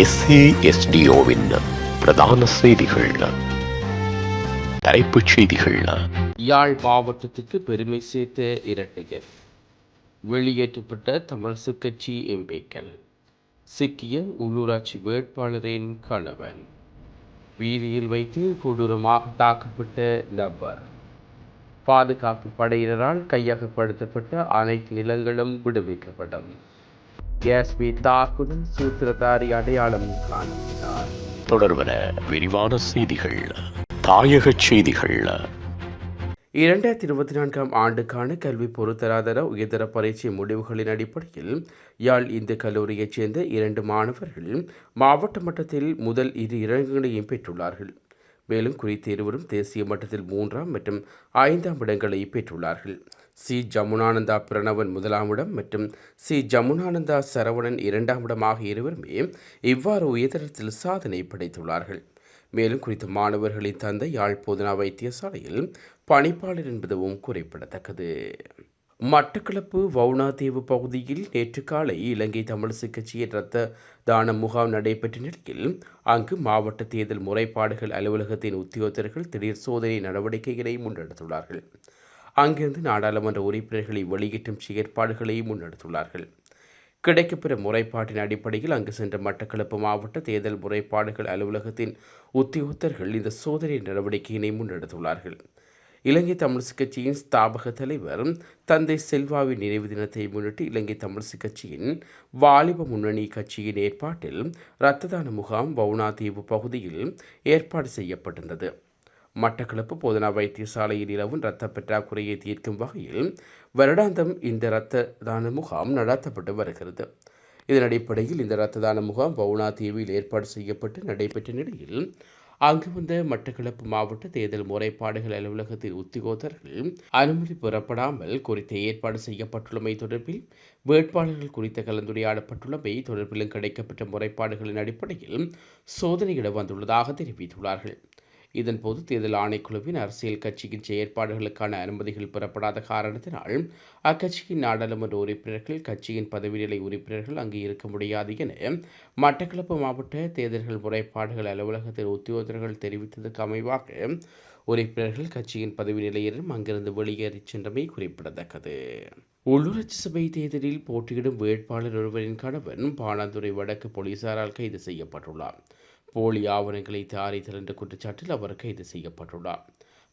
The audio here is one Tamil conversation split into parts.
எஸ்ஏஎஸ்டிஓவின் பிரதான செய்திகள். தலைப்புச் செய்திகள். யாழ் மாவட்டத்துக்கு பெருமை சேர்த்த இரட்டையர். வெளியேற்றப்பட்ட தமிழரசு கட்சி எம்பிக்கள். சிக்கிய உள்ளூராட்சி வேட்பாளரின் கணவன். வீதியில் வைத்து கொடூரமாக தாக்கப்பட்ட நபர். பாதுகாப்பு படையினரால் கையகப்படுத்தப்பட்ட அனைத்து நிலங்களும் விடுவிக்கப்படும் எஸ்பி தாக்குதல் சூத்திரதாரி அடையாளம் காணப்பட்டார் தொடர்வன விரிவான செய்திகள் தாயகச் செய்திகள். இரண்டாயிரத்தி இருபத்தி நான்காம் ஆண்டுக்கான கல்வி பொருத்தராதர உயர்தர பரீட்சை முடிவுகளின் அடிப்படையில் யாழ் இந்து கல்லூரியைச் சேர்ந்த இரண்டு மாணவர்கள் மாவட்ட மட்டத்தில் முதல் இரு இடங்களையும் பெற்றுள்ளார்கள். மேலும் குறித்த இருவரும் தேசிய மட்டத்தில் மூன்றாம் மற்றும் ஐந்தாம் இடங்களை பெற்றுள்ளார்கள். சி. ஜமுனானந்தா பிரணவன் முதலாம் இடம் மற்றும் சி. ஜமுனானந்தா சரவணன் இரண்டாம் இடம் ஆகிய இருவருமே இவ்வாறு உயர்தரத்தில் சாதனை படைத்துள்ளார்கள். மேலும் குறித்த மாணவர்களின் தந்தை யாழ் போதனா வைத்தியசாலையில் பணிப்பாளர் என்பதும் குறிப்பிடத்தக்கது. மட்டக்களப்பு வவுனாதீவு பகுதியில் நேற்று காலை இலங்கை தமிழிசை கட்சியின் இரத்த தான முகாம் நடைபெற்ற நிலையில் அங்கு மாவட்ட தேர்தல் முறைப்பாடுகள் அலுவலகத்தின் உத்தியோகத்தர்கள் திடீர் சோதனை நடவடிக்கைகளை முன்னெடுத்துள்ளார்கள். அங்கிருந்து நாடாளுமன்ற உறுப்பினர்களை வெளியேற்றும் செயற்பாடுகளை முன்னெடுத்துள்ளார்கள். கிடைக்கப்பெற முறைப்பாட்டின் அடிப்படையில் அங்கு சென்ற மட்டக்களப்பு மாவட்ட தேர்தல் முறைப்பாடுகள் அலுவலகத்தின் உத்தியோகத்தர்கள் இந்த சோதனை நடவடிக்கையினை முன்னெடுத்துள்ளார்கள். இலங்கை தமிழிசை கட்சியின் ஸ்தாபக தலைவர் தந்தை செல்வாவின் நினைவு தினத்தை முன்னிட்டு இலங்கை தமிழிசை கட்சியின் வாலிப முன்னணி கட்சியின் ஏற்பாட்டில் இரத்த தான முகாம் வவுனாதீவு பகுதியில் ஏற்பாடு செய்யப்பட்டிருந்தது. மட்டக்களப்பு போதனா வைத்தியசாலையில் நிலவும் இரத்த பற்றாக்குறையை தீர்க்கும் வகையில் வருடாந்தம் இந்த இரத்த தான முகாம் நடத்தப்பட்டு வருகிறது. இதன் அடிப்படையில் இந்த இரத்த தான முகாம் வவுனா தீவில் ஏற்பாடு செய்யப்பட்டு நடைபெற்ற நிலையில் அங்கு வந்த மட்டக்களப்பு மாவட்ட தேர்தல் முறைப்பாடுகள் அலுவலகத்தின் உத்தியோகத்தர்கள் அனுமதி பெறப்படாமல் குறித்த ஏற்பாடு செய்யப்பட்டுள்ளமை தொடர்பில் வேட்பாளர்கள் குறித்த கலந்துரையாடப்பட்டுள்ளமை தொடர்பிலும் கிடைக்கப்பட்ட முறைப்பாடுகளின் அடிப்படையில் சோதனையிட வந்துள்ளதாக தெரிவித்துள்ளார்கள். இதன்போது தேர்தல் ஆணைக்குழுவின் அரசியல் கட்சியின் செயற்பாடுகளுக்கான அனுமதிகள் பெறப்படாத காரணத்தினால் அக்கட்சியின் நாடாளுமன்ற உறுப்பினர்கள் கட்சியின் பதவிநிலை உறுப்பினர்கள் அங்கு இருக்க முடியாது என மட்டக்களப்பு மாவட்ட தேர்தல்கள் முறைப்பாடுகள் அலுவலகத்தில் உத்தியோகத்தர்கள் தெரிவித்ததற்கு அமைவாக உறுப்பினர்கள் கட்சியின் பதவி நிலையிலும் அங்கிருந்து வெளியேறிச் சென்றமை குறிப்பிடத்தக்கது. உள்ளூராட்சி சபை தேர்தலில் போட்டியிடும் வேட்பாளர் ஒருவரின் கணவன் பாணாதுறை வடக்கு போலீசாரால் கைது செய்யப்பட்டுள்ளார். போலி ஆவணங்களை தயாரித்தல் என்ற குற்றச்சாட்டில் அவர் கைது செய்யப்பட்டுள்ளார்.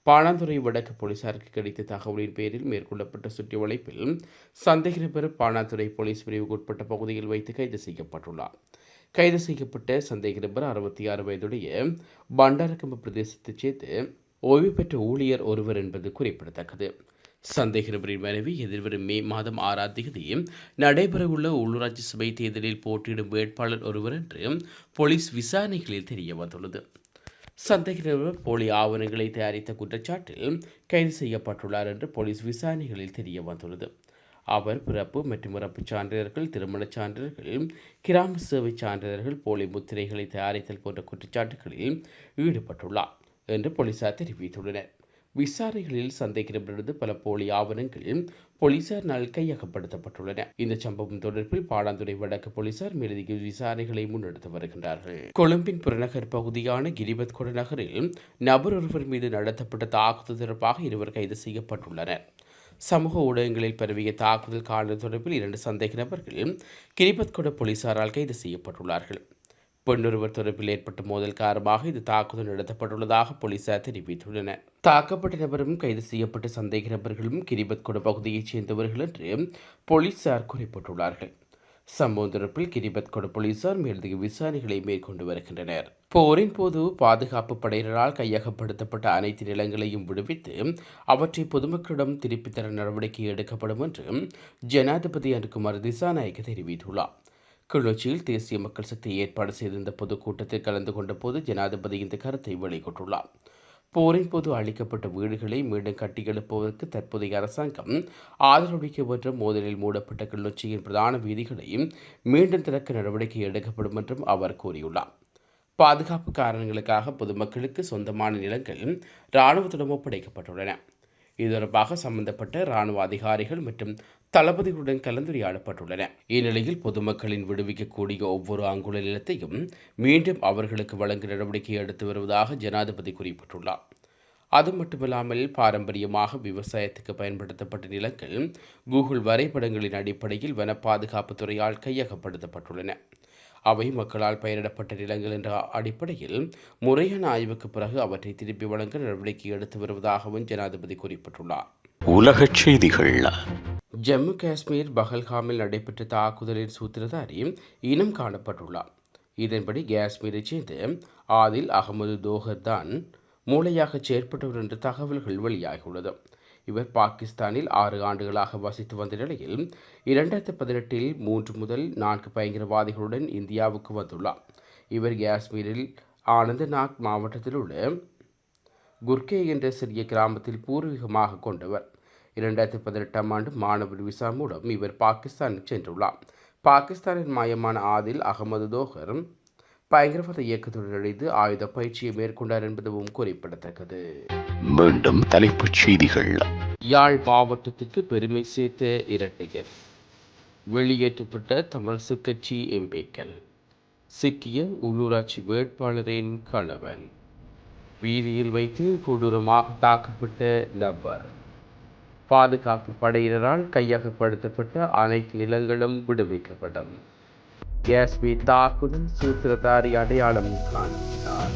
பாணாந்துறை வடக்கு போலீசாருக்கு கிடைத்த தகவலின் பேரில் மேற்கொள்ளப்பட்ட சுற்றி வளைப்பில் சந்தேக நபர் பாணாந்துறை போலீஸ் பிரிவுக்குட்பட்ட பகுதியில் வைத்து கைது செய்யப்பட்டுள்ளார். கைது செய்யப்பட்ட சந்தேக நபர் அறுபத்தி ஆறு வயதுடைய பண்டாரக்கம்ப பிரதேசத்தைச் சேர்த்து ஓய்வு பெற்ற ஊழியர் ஒருவர் என்பது குறிப்பிடத்தக்கது. சந்தேக நபரின் மனைவி எதிர்வரும் மே மாதம் ஆறாம் தேதி நடைபெறவுள்ள உள்ளூராட்சி சபை தேர்தலில் போட்டியிடும் வேட்பாளர் ஒருவர் என்று போலீஸ் விசாரணைகளில் தெரிய வந்துள்ளது. சந்தேக நபர் போலி ஆவணங்களை தயாரித்த குற்றச்சாட்டில் கைது செய்யப்பட்டுள்ளார் என்று போலீஸ் விசாரணைகளில் தெரிய வந்துள்ளது. அவர் பிறப்பு மற்றும் இறப்பு சான்றிதழ்கள் திருமணச் சான்றிதழ்கள் கிராம சேவை சான்றிதழ்கள் போலி முத்திரைகளை தயாரித்தல் போன்ற குற்றச்சாட்டுகளில் ஈடுபட்டுள்ளார் என்று போலீசார் தெரிவித்துள்ளனர். விசாரணைகளில் சந்தேகிடமிருந்து பல போலி ஆவணங்கள் போலீசாரினால் கையகப்படுத்தப்பட்டுள்ளன. இந்த சம்பவம் தொடர்பில் பாடாந்துறை வடக்கு போலீசார் மேலதிக விசாரணைகளை முன்னெடுத்து வருகின்றார்கள். கொழும்பின் புறநகர் பகுதியான கிரிபத் நகரில் நபர் ஒருவர் மீது நடத்தப்பட்ட தாக்குதல் தொடர்பாக இருவர் கைது செய்யப்பட்டுள்ளனர். சமூக ஊடகங்களில் பரவிய தாக்குதல் காரணம் தொடர்பில் இரண்டு சந்தேக நபர்கள் கிரிபத் கொட போலீசாரால் கைது செய்யப்பட்டுள்ளார்கள். பெண்ணொருவர் தொடர்பில் ஏற்பட்ட மோதல் காரணமாக இது தாக்குதல் நடத்தப்பட்டுள்ளதாக போலீசார் தெரிவித்துள்ளனர். தாக்கப்பட்ட நபரும் கைது செய்யப்பட்ட சந்தேக நபர்களும் கிரிபத் பகுதியைச் சேர்ந்தவர்கள் என்று போலீசார் குறிப்பிட்டுள்ளார்கள். சம்பவம் தொடர்பில் கிரிபத் கொட போலீசார் மேலதிக விசாரணைகளை மேற்கொண்டு வருகின்றனர். போரின் போது பாதுகாப்பு படையினரால் கையகப்படுத்தப்பட்ட அனைத்து நிலங்களையும் விடுவித்து அவற்றை பொதுமக்களிடம் திருப்பித் தர நடவடிக்கை எடுக்கப்படும் என்று ஜனாதிபதி அனுகுமார் திசாநாயக்க தெரிவித்துள்ளார். கிளர்ச்சியில் தேசிய மக்கள் சக்தி ஏற்பாடு செய்திருந்த பொதுக்கூட்டத்தில் கலந்து கொண்ட போது ஜனாதிபதி இந்த கருத்தை வெளியிட்டுள்ளார். போரின் போது அளிக்கப்பட்ட வீடுகளை மீண்டும் கட்டியெழுப்புவதற்கு தற்போதைய அரசாங்கம் ஆதரவளிக்க என்ற மோதலில் மூடப்பட்ட கிளர்ச்சியின் பிரதான வீதிகளையும் மீண்டும் திறக்க நடவடிக்கை எடுக்கப்படும் என்றும் அவர் கூறியுள்ளார். பாதுகாப்பு காரணங்களுக்காக பொதுமக்களுக்கு சொந்தமான நிலங்கள் இராணுவத்திடம் ஒப்படைக்கப்பட்டுள்ளன. இது தொடர்பாக சம்பந்தப்பட்ட இராணுவ அதிகாரிகள் மற்றும் தளபதிகளுடன் கலந்துரையாடப்பட்டுள்ளன. இந்நிலையில் பொதுமக்களின் விடுவிக்கக்கூடிய ஒவ்வொரு அங்குல நிலத்தையும் மீண்டும் அவர்களுக்கு வழங்க நடவடிக்கை எடுத்து வருவதாக ஜனாதிபதி குறிப்பிட்டுள்ளார். அது மட்டுமல்லாமல் பாரம்பரியமாக விவசாயத்துக்கு பயன்படுத்தப்பட்ட நிலங்கள் கூகுள் வரைபடங்களின் அடிப்படையில் வன பாதுகாப்புத்துறையால் கையகப்படுத்தப்பட்டுள்ளன. அவை மக்களால் பயிரிடப்பட்ட நிலங்கள் என்ற அடிப்படையில் முறையான ஆய்வுக்கு பிறகு அவற்றை திருப்பி வழங்க நடவடிக்கை எடுத்து வருவதாகவும் ஜனாதிபதி குறிப்பிட்டுள்ளார். உலகச் செய்திகள் ஜம்மு காஷ்மீர் பஹல்காமில் நடைபெற்ற தாக்குதலின் சூத்திரதாரி இனம் காணப்பட்டுள்ளார். இதன்படி காஷ்மீரைச் சேர்ந்த ஆதில் அகமது தோஹர் தான் மூளையாக செயற்பட்டவர் என்ற தகவல்கள் வெளியாகியுள்ளது. இவர் பாகிஸ்தானில் ஆறு ஆண்டுகளாக வசித்து வந்த நிலையில் இரண்டாயிரத்தி பதினெட்டில் மூன்று முதல் நான்கு பயங்கரவாதிகளுடன் இந்தியாவுக்கு வந்துள்ளார். இவர் காஷ்மீரில் ஆனந்தநாக் மாவட்டத்தில் உள்ள குர்கே என்ற சிறிய கிராமத்தில் பூர்வீகமாக கொண்டவர். இரண்டாயிரத்தி பதினெட்டாம் ஆண்டு மாணவர் விசா மூலம் இவர் பாகிஸ்தானுக்கு சென்றுள்ளார். பாகிஸ்தானின் மாயமான ஆதில் அகமது தோஹர் பயங்கரவாத இயக்கத்துடன் இணைந்து ஆயுத பயிற்சியை மேற்கொண்டார் என்பதும் குறிப்பிடத்தக்கது. மீண்டும் தலைப்புச் செய்திகள். யாழ் மாவட்டத்திற்கு பெருமை சேர்த்த இரட்டையர். வெளியேற்றப்பட்ட தமிழரசு கட்சி எம்பிக்கள். சிக்கிய உள்ளூராட்சி வேட்பாளரின் கணவன். வீதியில் வைத்து கொடூரமாக தாக்கப்பட்ட நபர். பாதுகாப்பு படையினரால் கையகப்படுத்தப்பட்ட அனைத்து நிலங்களும் விடுவிக்கப்பட்டது எஸ்பி தாக்குதல் சூத்திரதாரி அடையாளம் காண்கிறார்.